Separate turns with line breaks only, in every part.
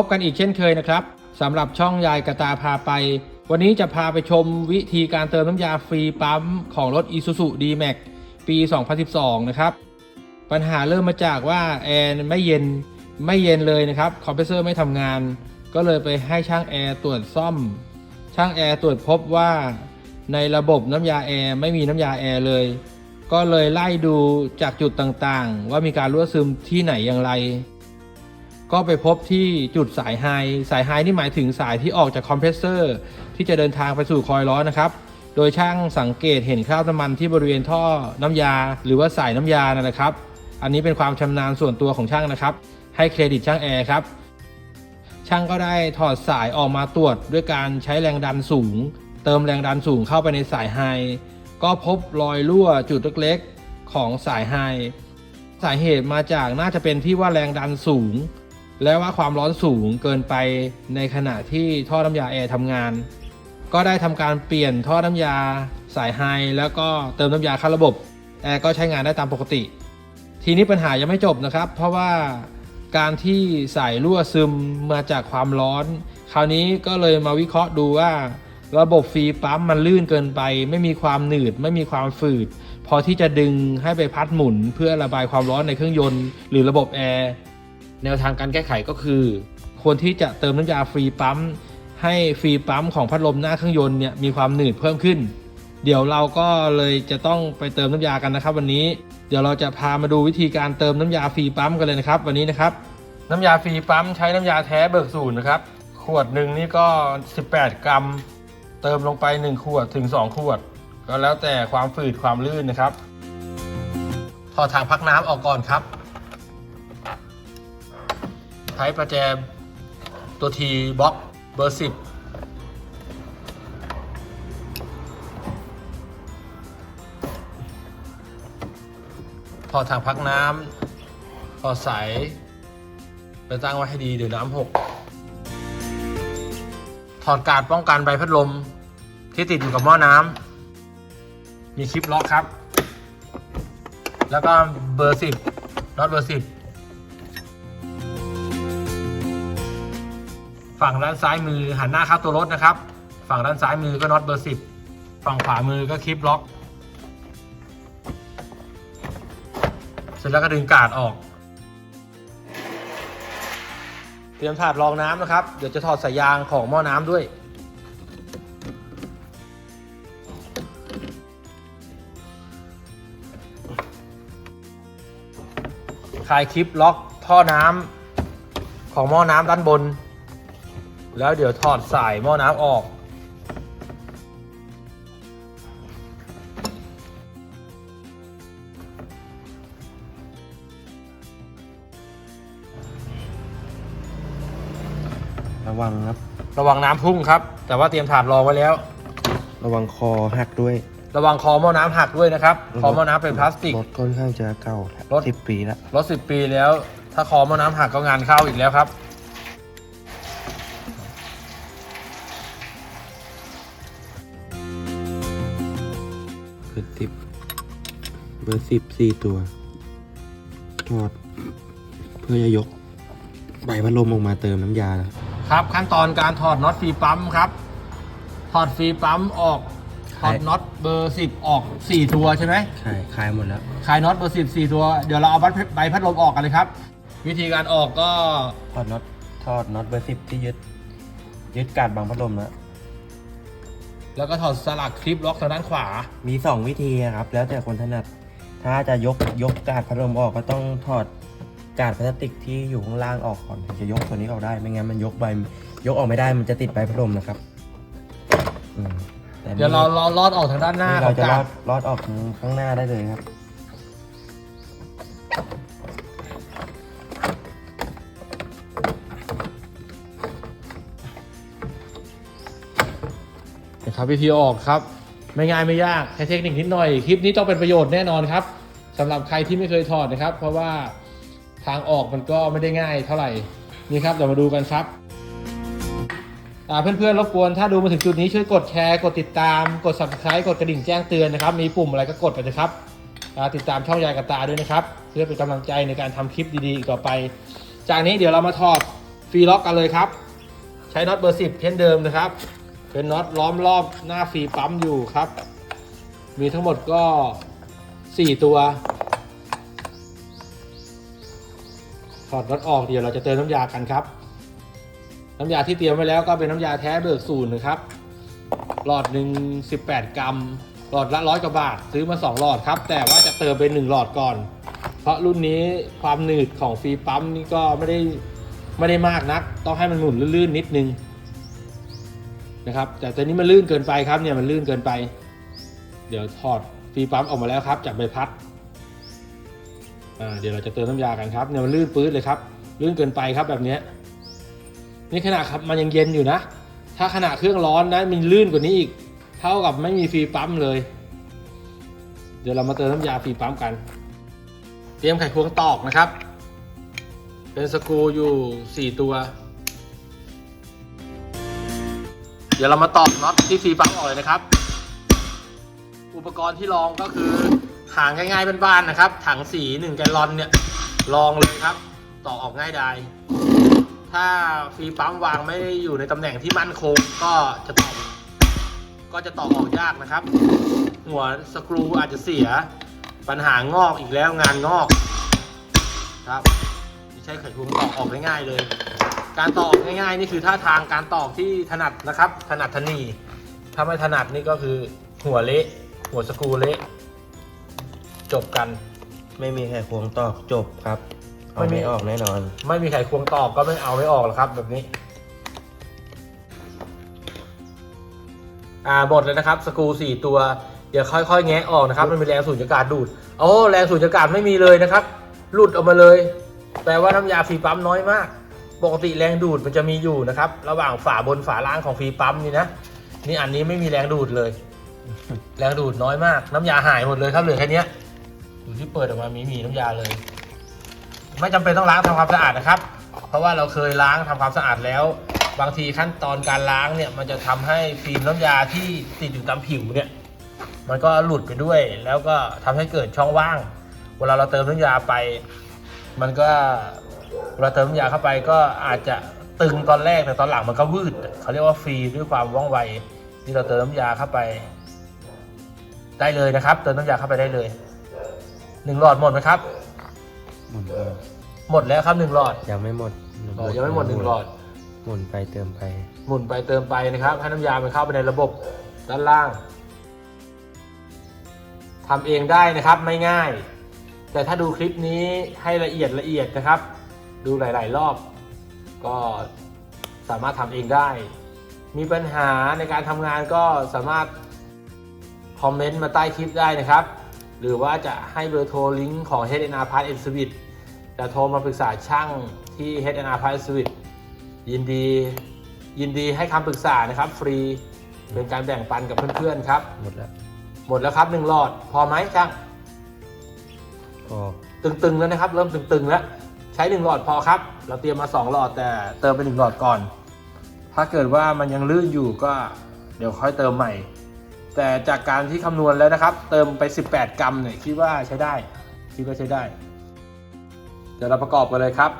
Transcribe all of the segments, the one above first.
พบกันอีกเช่นเคยนะครับสำหรับช่องยายกระตาพาไป วันนี้จะพาไปชมวิธีการเติมน้ำยาฟรีปั๊มของรถ Isuzu D-Max ปี 2012 นะครับ ปัญหาเริ่มมาจากว่าแอร์ไม่เย็นไม่เย็นเลยนะครับคอมเพรสเซอร์ไม่ทำงาน ก็เลยไปให้ช่างแอร์ตรวจซ่อม ช่างแอร์ตรวจพบว่าในระบบน้ำยาแอร์ไม่มีน้ำยาแอร์เลย ก็เลยไล่ดูจากจุดต่างๆ ว่ามีการรั่วซึมที่ไหนอย่างไร ก็ไปพบที่จุดสายไฮ สายไฮนี่หมายถึงสายที่ออกจากคอมเพรสเซอร์ที่จะเดินทางไปสู่คอยล์ล้อนะครับ โดยช่างสังเกตเห็นคราบน้ำมันที่บริเวณท่อน้ำยา หรือว่าสายน้ำยานะครับ อันนี้เป็นความชำนาญส่วนตัวของช่างนะครับ ให้เครดิตช่างแอร์ครับ ช่างก็ได้ถอดสายออกมาตรวจ ด้วยการใช้แรงดันสูง เติมแรงดันสูงเข้าไปในสายไฮ ก็พบรอยรั่วจุดเล็กๆของสายไฮ สาเหตุมาจากน่าจะเป็นที่ว่าแรงดันสูง และว่าความร้อนสูงเกินไปในขณะที่ท่อน้ำยาแอร์ทำงาน ก็ได้ทำการเปลี่ยนท่อน้ำยาสายไฮแล้วก็เติมน้ำยาเข้าระบบแอร์ก็ใช้งานได้ตามปกติ ทีนี้ปัญหายังไม่จบนะครับ เพราะว่าการที่สายรั่วซึมมาจากความร้อน คราวนี้ก็เลยมาวิเคราะห์ดูว่า ระบบฟรีปั๊มมันลื่นเกินไป ไม่มีความหนืด ไม่มีความฝืด พอที่จะดึงให้ไปพัดหมุนเพื่อระบายความร้อนในเครื่องยนต์ หรือระบบแอร์ แนวทางการแก้ไขก็คือควรที่จะเติมน้ำยาฟรีปั๊ม ให้ฟรีปั๊มของพัดลมหน้าเครื่องยนต์เนี่ยมีความหนืดเพิ่มขึ้น เดี๋ยวเราก็เลยจะต้องไปเติมน้ำยากันนะครับ วันนี้เดี๋ยวเราจะพามาดูวิธีการเติมน้ำยาฟรีปั๊มกันเลยนะครับ วันนี้นะครับ น้ำยาฟรีปั๊มใช้น้ำยาแท้เบิกศูนย์นะครับขวดหนึ่งนี่ก็ 18 กรัม เติมลงไป 1 ขวดถึง 2 ขวด ก็แล้วแต่ความฝืดความลื่นนะครับถอดถังพักน้ำออกก่อนครับ ใช้ประแจตัวทีบล็อกเบอร์10ถอดถังพักน้ำถอดสายไปตั้งไว้ให้ดีเดี๋ยวน้ำหกถอดการดป้องกันใบพัดลมที่ติดอยู่กับหม้อน้ำมีคลิปล็อกครับ แล้วก็เบอร์10น็อตเบอร์10 ฝั่งด้านซ้ายมือหันหน้าเข้าตัวรถนะครับ ฝั่งด้านซ้ายมือก็น็อตเบอร์10ฝั่งขวามือก็คลิปล็อก เสร็จแล้วก็ดึงกาดออก เตรียมถาดรองน้ำนะครับ เดี๋ยวจะถอดสายยางของหม้อน้ำด้วยคลายคลิปล็อกท่อน้ำของหม้อน้ำด้านบน แล้วเดี๋ยวถอดสายหม้อน้ำออก
ระวังครับ
ระวังน้ำพุ่งครับ แต่ว่าเตรียมถาดรองไว้แล้ว
ระวังคอหักด้วย
ระวังคอหม้อน้ำหักด้วยนะครับคอหม้อน้ำเป็นพลาสติก
รถค่อนข้างจะเก่าร
ถ
สิบปีแล้ว
รถสิบปีแล้ว ถ้าคอหม้อน้ำหักก็งานเข้าอีกแล้วครับ
เบอร์สิบสี่ตัวถอดเพื่อจะยกใบพัดลมออกมาเติมน้ำยานะครับ
ครับขั้นตอนการถอดน็อตฟรีปั๊มครับ ถอดฟรีปั๊มออก ถอดน็อตเบอร์สิบออกสี่ตัวใช่ไหม
ใช่คลายหมดแล้ว
คลายน็อตเบอร์สิบสี่ตัว เดี๋ยวเราเอาใบพัดลมออกกันเลยครับ วิธีการออกก็
ถอดน็อต ถอดน็อตเบอร์สิบที่ยึด ยึดกาดบังพัดลมแล้ว
แล้วก็ถอดสลักคลิปล็อกทางด้านขวา
มีสองวิธีครับ แล้วแต่คนถนัด ถ้าจะยกยกกาดพัดลมออกก็ต้องถอดกาดพลาสติกที่อยู่ข้างล่างออกก่อนถึงจะยกตัวนี้ออกได้ ไม่งั้นมันยกใบยกออกไม่ได้มันจะติดใบพัดลมนะครับอืมแต่นี่
เดี๋ยวเราเราลอดออกทางด้านหน้า
นี่
ข
เรา
อง
จะ
การ
อดรอดออกข้างหน้าได้เลยครับ
นะครับวิธีออกครับ ไม่ง่ายไม่ยากใช้เทคนิคนิดหน่อย คลิปนี้ต้องเป็นประโยชน์แน่นอนครับสำหรับใครที่ไม่เคยถอดนะครับ เพราะว่าทางออกมันก็ไม่ได้ง่ายเท่าไหร่นี่ครับเดี๋ยวมาดูกันครับเพื่อนๆรบกวนถ้าดูมาถึงจุดนี้ช่วยกดแชร์กดติดตาม กด subscribe กดกระดิ่งแจ้งเตือนนะครับ มีปุ่มอะไรก็กดไปนะครับติดตามช่องยายกับตาด้วยนะครับ เพื่อเป็นกำลังใจในการทำคลิปดีๆอีกต่อไป จากนี้เดี๋ยวเรามาถอดฟรีล็อกกันเลยครับ ใช้น็อตเบอร์สิบเช่นเดิมนะครับ เป็นน็อตล้อมรอบหน้าฟรีปั๊มอยู่ครับ มีทั้งหมดก็ 4 ตัวถอดน็อตออกเดี๋ยวเราจะเติมน้ำยากันครับ น้ำยาที่เตรียมไว้แล้วก็เป็นน้ำยาแท้เบิกศูนย์นะครับ หลอดหนึ่ง18 กรัม หลอดละร้อยกว่าบาท ซื้อมา 2 หลอดครับ แต่ว่าจะเติมเป็น 1 หลอดก่อน เพราะรุ่นนี้ความหนืดของฟรีปั๊มนี่ก็ไม่ได้ไม่ได้มากนัก ต้องให้มันหมุนลื่นๆนิดนึง นะครับ แต่ตอนนี้มันลื่นเกินไปครับเนี่ยมันลื่นเกินไป เดี๋ยวถอดฟีปั๊มออกมาแล้วครับ จากใบพัดอ่าเดี๋ยวเราจะเติมน้ำยากันครับเนี่ยมันลื่นปื๊ดเลยครับ ลื่นเกินไปครับแบบนี้นี่ขนาดครับมันยังเย็นอยู่นะ ถ้าขณะเครื่องร้อนนะมันลื่นกว่านี้อีก เท่ากับไม่มีฟีปั๊มเลย เดี๋ยวเรามาเติมน้ำยาฟีปั๊มกัน เตรียมไขควงตอกนะครับ เป็นสกูอยู่ 4 ตัว เดี๋ยวเรามาตอกน็อตที่ฟีปั๊มออกเลยนะครับ อุปกรณ์ที่ลองก็คือหางง่ายๆเป็นบ้านนะครับ ถังสี1แกลลอนเนี่ยลองเลยครับตอกออกง่ายดายถ้าฟีปั๊มวางไม่ได้อยู่ในตำแหน่งที่มั่นคงก็จะตอกก็จะตอกออกยากนะครับ หัวสกรูอาจจะเสียปัญหางอกอีกแล้วงานงอกครับใช่ไขควงตอกออกง่ายๆเลย การตอกง่ายๆนี่คือท่าทางการตอกที่ถนัดนะครับ ถนัดถนีถ้าไม่ถนัดนี่ก็คือหัวเละหัวสกรูเละจบกัน
ไม่มีไขควงตอกจบครับเอา
ไม่มี
ไม่ออกแน่นอน
ไม่มีไขควงตอกก็ไม่เอาไม่ออกหรอกครับ แบบนี้ อ่าหมดเลยนะครับ สกรูสี่ตัว เดี๋ยวค่อยๆ แงะออกนะครับ มันมีแรงสูญญากาศดูดโอ้แรงสูญญากาศไม่มีเลยนะครับหลุดออกมาเลย แปลว่าน้ำยาฟรีปั๊มน้อยมาก ปกติแรงดูดมันจะมีอยู่นะครับ ระหว่างฝาบนฝาล่างของฟรีปั๊มนี่นะนี่อันนี้ไม่มีแรงดูดเลย แรงดูดน้อยมาก น้ำยาหายหมดเลยครับเหลือแค่เนี้ยดูที่เปิดออกมามีมีน้ำยาเลย ไม่จำเป็นต้องล้างทำความสะอาดนะครับ เพราะว่าเราเคยล้างทำความสะอาดแล้ว บางทีขั้นตอนการล้างเนี่ยมันจะทำให้ฟิล์มน้ำยาที่ติดอยู่ตามผิวเนี่ย มันก็หลุดไปด้วย แล้วก็ทำให้เกิดช่องว่าง เวลาเราเติมน้ำยาไป มันก็ เวลาเติมน้ำยาเข้าไปก็อาจจะตึงตอนแรกแต่ตอนหลังมันก็วืดเขาเรียกว่าฟรีด้วยความว่องไวที่เราเติมน้ำยาเข้าไป ได้เลยนะครับ เติมน้ำยาเข้าไปได้เลยหนึ่งหลอดหมดไหมครับ
หมุนไป
หมดแล้วครับหนึ่งหลอด
ยังไม่หมด
อ๋อยังไม่หมดหนึ่งหลอด
หมุนไปเติมไป
หมุนไปเติมไปนะครับให้น้ำยามันเข้าไปในระบบด้านล่างทำเองได้นะครับไม่ง่าย แต่ถ้าดูคลิปนี้ให้ละเอียดละเอียดนะครับ ดูหลาย ๆ รอบ ก็สามารถทำเองได้ มีปัญหาในการทำงานก็สามารถคอมเมนต์มาใต้คลิปได้นะครับ หรือว่าจะให้เบอร์โทรลิงก์ของ HNR Part and Service จะโทรมาปรึกษาช่างที่ HNR Part and Service ยินดียินดีให้คำปรึกษานะครับ ฟรีเป็นการแบ่งปันกับเพื่อนๆครับ
หมดแล้ว
หมดแล้วครับหนึ่งหลอด พอไหมช่าง
พอ
ตึงๆแล้วนะครับ เริ่มตึงๆแล้ว ใช้หนึ่งหลอดพอครับ เราเตรียมมาสองหลอดแต่เติมไปหนึ่งหลอดก่อน ถ้าเกิดว่ามันยังลื่นอยู่ก็เดี๋ยวค่อยเติมใหม่ แต่จากการที่คำนวณแล้วนะครับ เติมไป 18 กรัมเนี่ยคิดว่าใช้ได้ คิดว่าใช้ได้ เดี๋ยวเราประกอบกันเลยครับ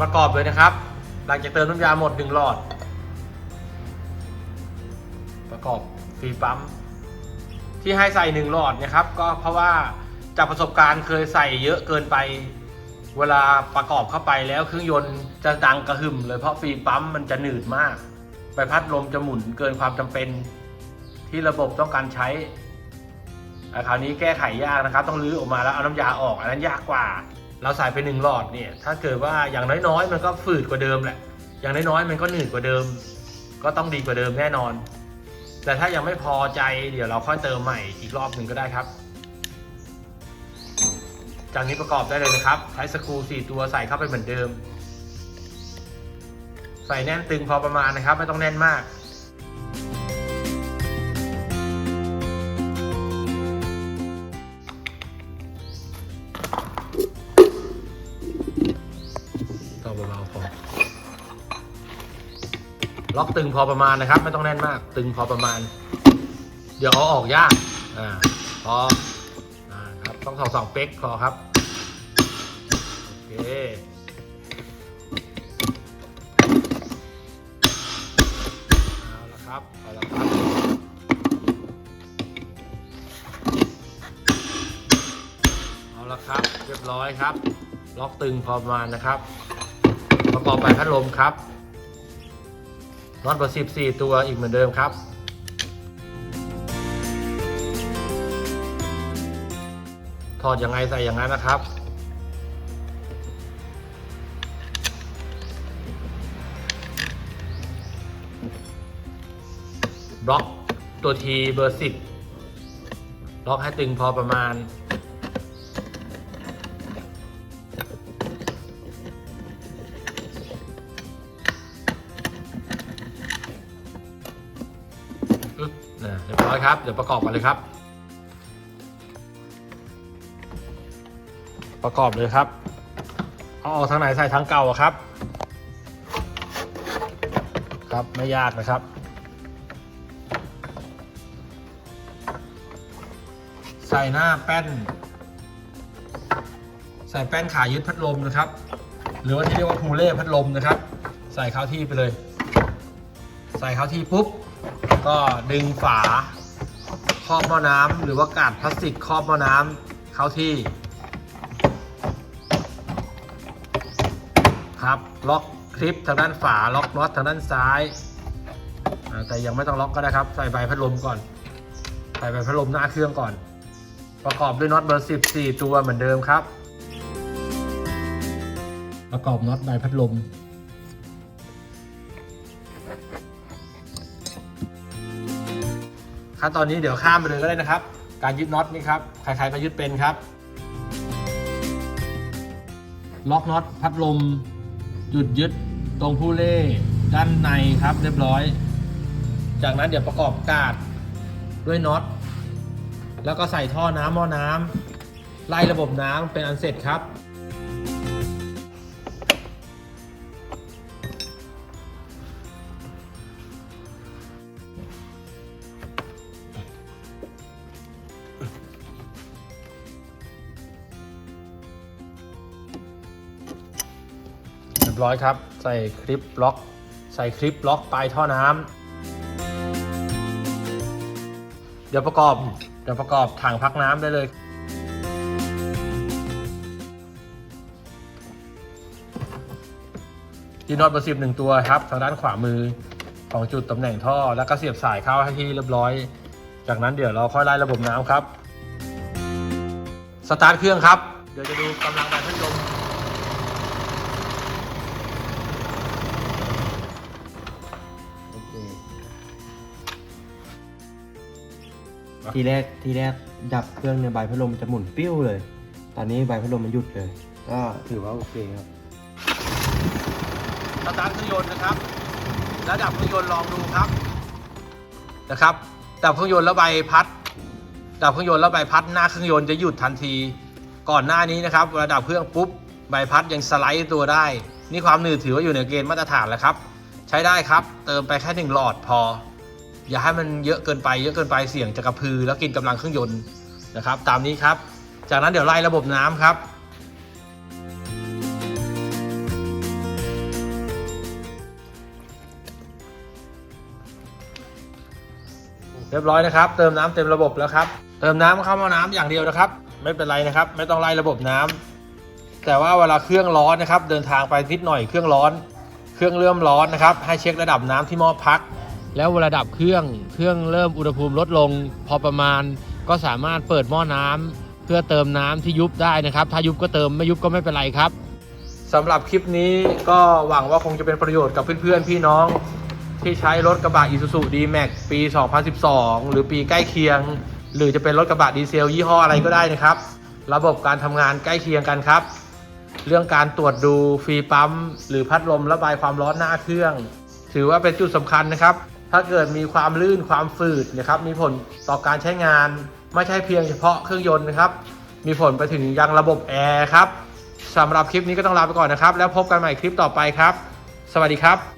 ประกอบเลยนะครับ หลังจากเติมน้ำยาหมดหนึ่งหลอด ประกอบฟีปั๊มที่ให้ใส่หนึ่งหลอดนะครับ ก็เพราะว่า จากประสบการณ์เคยใส่เยอะเกินไป เวลาประกอบเข้าไปแล้วเครื่องยนต์จะดังกระหึ่มเลยเพราะฟรีปั๊มมันจะหนืดมาก ใบพัดลมจะหมุนเกินความจำเป็นที่ระบบต้องการใช้คราวนี้แก้ไขยากนะครับ ต้องรื้อออกมาแล้วเอาน้ำยาออกอันนั้นยากกว่า เราใส่ไปหนึ่งหลอดเนี่ย ถ้าเกิดว่าอย่างน้อยๆ มันก็ฝืดกว่าเดิมแหละ อย่างน้อยๆ มันก็หนืดกว่าเดิม ก็ต้องดีกว่าเดิมแน่นอน แต่ถ้ายังไม่พอใจเดี๋ยวเราค่อยเติมใหม่อีกรอบหนึ่งก็ได้ครับ จากนี้ประกอบได้เลยนะครับ ใช้สกรูสี่ตัวใส่เข้าไปเหมือนเดิม ใส่แน่นตึงพอประมาณนะครับ ไม่ต้องแน่นมาก ต่อเบาๆพอ ล็อกตึงพอประมาณนะครับ ไม่ต้องแน่นมาก ตึงพอประมาณ เดี๋ยวเอาออกยาก อ่า พอ ต้องสองสองเป๊กพอครับ โอเคเอาละครับเอาละครับเอาละครับ เรียบร้อยครับ ล็อกตึงพอประมาณนะครับ ประกอบไปพัดลมครับน็อตเบอร์สิบสี่ตัวอีกเหมือนเดิมครับ ถอดยังไงใส่อย่างนั้นนะครับ บล็อกตัวทีเบอร์สิบล็อกให้ตึงพอประมาณ นะเรียบร้อยครับ เดี๋ยวประกอบกันเลยครับ ประกอบเลยครับ เอาออกทางไหนใส่ทางเก่าครับ ครับไม่ยากนะครับใส่หน้าแป้น ใส่แป้นขายึดพัดลมนะครับ หรือว่าที่เรียกว่าพูเล่พัดลมนะครับ ใส่เข้าที่ไปเลย ใส่เข้าที่ปุ๊บ ก็ดึงฝาครอบหม้อน้ำหรือว่ากาดพลาสติกครอบหม้อน้ำเข้าที่ ครับ ล็อกคลิปทางด้านฝา ล็อกน็อตทางด้านซ้าย แต่ยังไม่ต้องล็อกก็ได้ครับ ใส่ใบพัดลมก่อน ใส่ใบพัดลมหน้าเครื่องก่อน ประกอบด้วยน็อตเบอร์14 ตัวเหมือนเดิมครับ ประกอบน็อตใบพัดลมขั้นตอนนี้เดี๋ยวข้ามไปเลยก็ได้นะครับ การยึดน็อตนี่ครับ ใครๆก็ยึดเป็นครับ ล็อกน็อตพัดลม จุดยึดตรงผู้เล่ด้านในครับเรียบร้อย จากนั้นเดี๋ยวประกอบกาดด้วยน็อต แล้วก็ใส่ท่อน้ำหม้อน้ำไล่ระบบน้ำเป็นอันเสร็จครับ ร้อยครับ ใส่คลิปล็อก ใส่คลิปล็อกปลายท่อน้ำเดี๋ยวประกอบเดี๋ยวประกอบถังพักน้ำได้เลยยีนอตเบอร์สิบหนึ่งตัวครับ ทางด้านขวามือของจุดตำแหน่งท่อ แล้วก็เสียบสายเข้าให้ที่เรียบร้อย จากนั้นเดี๋ยวเราค่อยไล่ระบบน้ำครับ สตาร์ทเครื่องครับ เดี๋ยวจะดูกำลัง
ทีแรกทีแรกดับเครื่องในยใบพัดลมจะหมุนปิ้วเลย ตอนนี้ใบพัดลมมันหยุดเลย ก็ถือว่าโอเคครับ
สตาร์ทเครื่องยนต์นะครับแล้วดับเครื่องยนต์ลองดูครับนะครับ ดับเครื่องยนต์แล้วใบพัด ดับเครื่องยนต์แล้วใบพัดหน้าเครื่องยนต์จะหยุดทันที ก่อนหน้านี้นะครับเวลาดับเครื่องปุ๊บใบพัดยังสไลด์ตัวได้ นี่ความหนืดถือว่าอยู่ในเกณฑ์มาตรฐานแล้วครับ ใช้ได้ครับ เติมไปแค่หนึ่งหลอดพอ อย่าให้มันเยอะเกินไปเยอะเกินไปเสี่ยงจะกระพือแล้วกินกำลังเครื่องยนต์นะครับ ตามนี้ครับ จากนั้นเดี๋ยวไล่ระบบน้ำครับ เรียบร้อยนะครับ เติมน้ำเต็มระบบแล้วครับ เติมน้ำเข้าม้อน้ำอย่างเดียวนะครับ ไม่เป็นไรนะครับ ไม่ต้องไล่ระบบน้ำแต่ว่าเวลาเครื่องร้อนนะครับ เดินทางไปนิดหน่อยเครื่องร้อน เครื่องเริ่มร้อนนะครับ ให้เช็คระดับน้ำที่หม้อพัก แล้วเวลาดับเครื่องเครื่องเริ่มอุณหภูมิลดลง พอประมาณก็สามารถเปิดหม้อน้ำเพื่อเติมน้ำที่ยุบได้นะครับ ถ้ายุบก็เติมไม่ยุบก็ไม่เป็นไรครับสำหรับคลิปนี้ก็หวังว่าคงจะเป็นประโยชน์กับเพื่อนๆพี่น้อง ที่ใช้รถกระบะ Isuzu D-Max ปี 2012 หรือปีใกล้เคียง หรือจะเป็นรถกระบะดีเซลยี่ห้ออะไรก็ได้นะครับ ระบบการทำงานใกล้เคียงกันครับ เรื่องการตรวจดูฟรีปั๊ม หรือพัดลมระบายความร้อนหน้าเครื่อง ถือว่าเป็นจุดสำคัญนะครับ ถ้าเกิดมีความลื่นความฝืดนะครับ มีผลต่อการใช้งาน ไม่ใช่เพียงเฉพาะเครื่องยนต์นะครับ มีผลไปถึงยังระบบแอร์ครับสำหรับคลิปนี้ก็ต้องลาไปก่อนนะครับ แล้วพบกันใหม่คลิปต่อไปครับ สวัสดีครับ